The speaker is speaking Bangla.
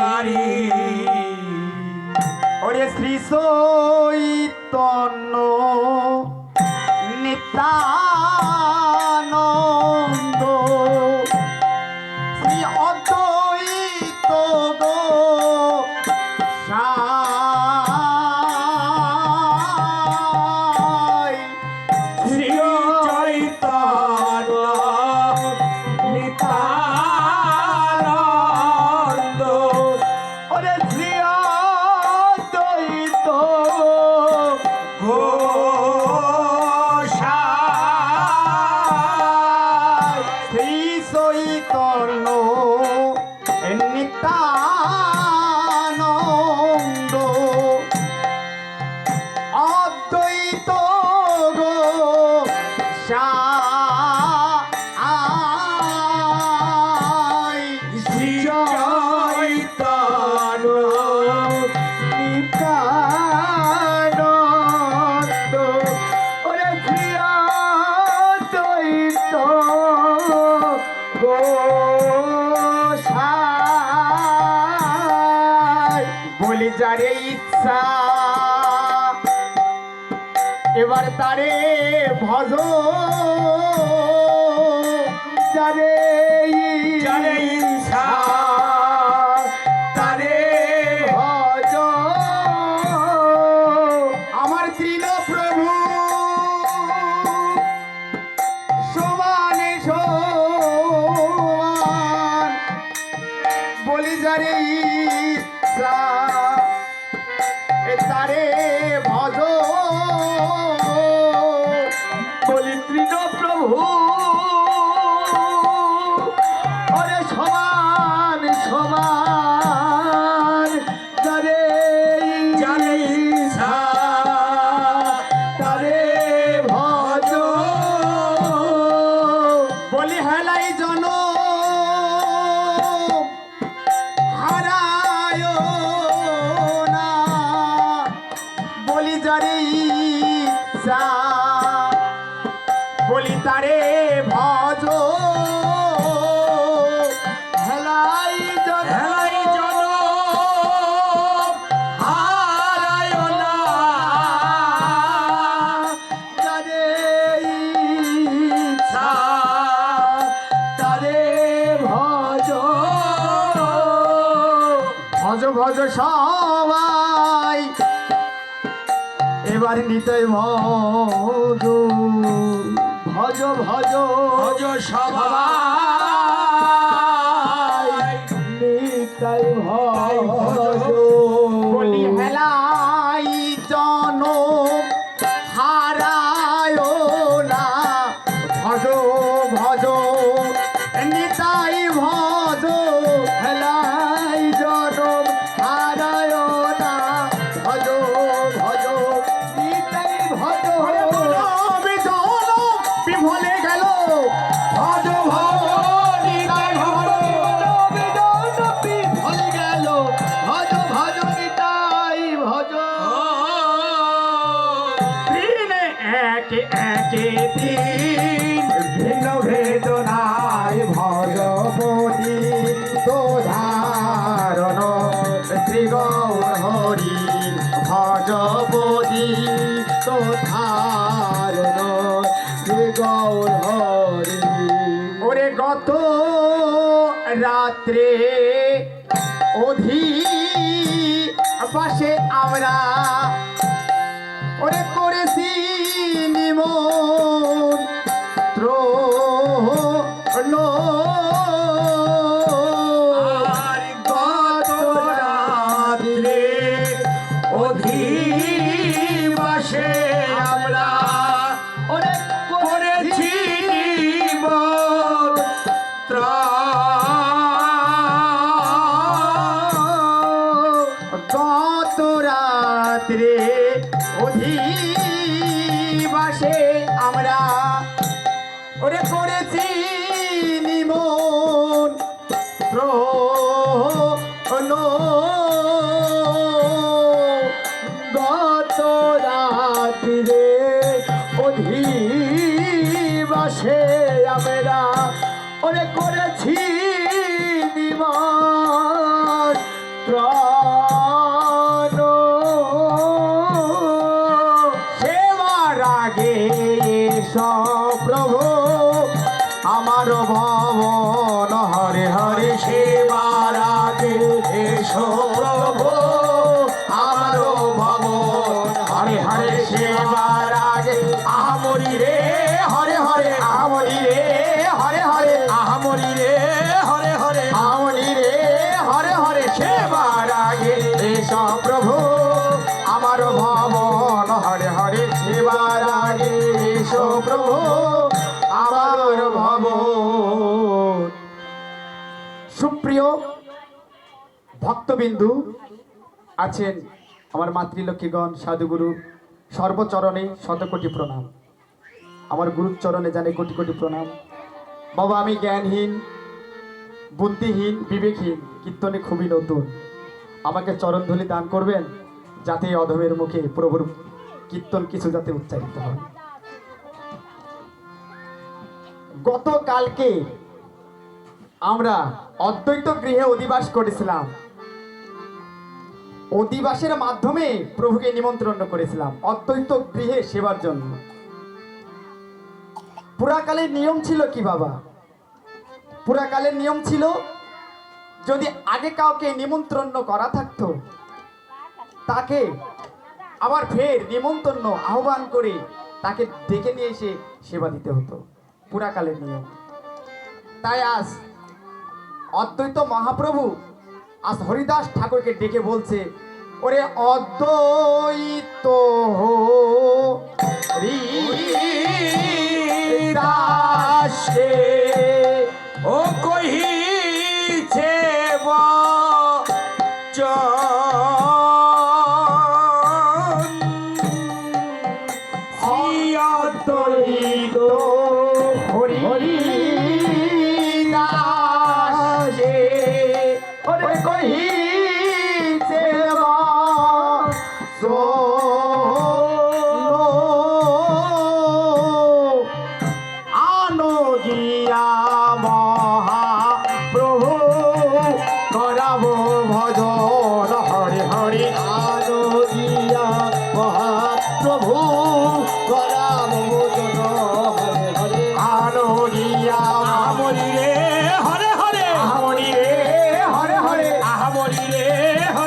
তারি ওরে শ্রী চৈতন্য নিত্যানন্দ যারে ইচ্ছা। এবার তারে ভজ। যারে বলি তারে ভজ হেলাই জন হেলাই জনম হারায় না। যারে ইচ্ছা, তারে ভজ। সবাই। এবার নিতই ভজ ভজ ভজ। ভজ সবাই ভজ ভজ নিতাই ভজ। দিনে এক একে দিন ভিন্ন বেদনায় ভগবতী তো ধারণ শ্রী গৌর হরি। ভগবতী তো ধারণ শ্রী গৌর হরি। ওরে গত রাত্রে পাশে আমরা। ওরে গত রাত্রে অধিবাসে আমরা প্রভু, আমার ভবন হরে হরে সেবার প্রভু, আমার ভবন। সুপ্রিয় ভক্তবিন্দু আছেন আমার মাতৃলক্ষ্মীগণ, সাধুগুরু, সর্বচরণে শতকোটি প্রণাম। আমার গুরুচরণে জানে কোটি কোটি প্রণাম। বাবা, আমি জ্ঞানহীন, বুদ্ধিহীন, বিবেকহীন, কীর্তনে খুবই নতুন। আমাকে চরণধুলি দান করবেন, যাতে অধমের মুখে প্রভুর কীর্তন কিছু যাতে উচ্চারিত হয়। গতকালকে আমরা অদ্বৈত গৃহে অধিবাস করেছিলাম। অধিবাসের মাধ্যমে প্রভুকে নিমন্ত্রণ করেছিলাম, অদ্বৈত গৃহে সেবার জন্য। পুরাকালের নিয়ম ছিল কি বাবা? পুরাকালের নিয়ম ছিল যদি আগে কাউকে নিমন্ত্রণ করা থাকতো, তাকে আবার ফের নিমন্ত্রণ, আহ্বান করে তাকে ডেকে নিয়ে এসে সেবা দিতে হতো। পুরাকালের নিয়ম। তাই আজ অদ্বৈত মহাপ্রভু আজ হরিদাস ঠাকুরকে ডেকে বলছে, ওরে অদ্বৈত দাসে ও কহিছে そう。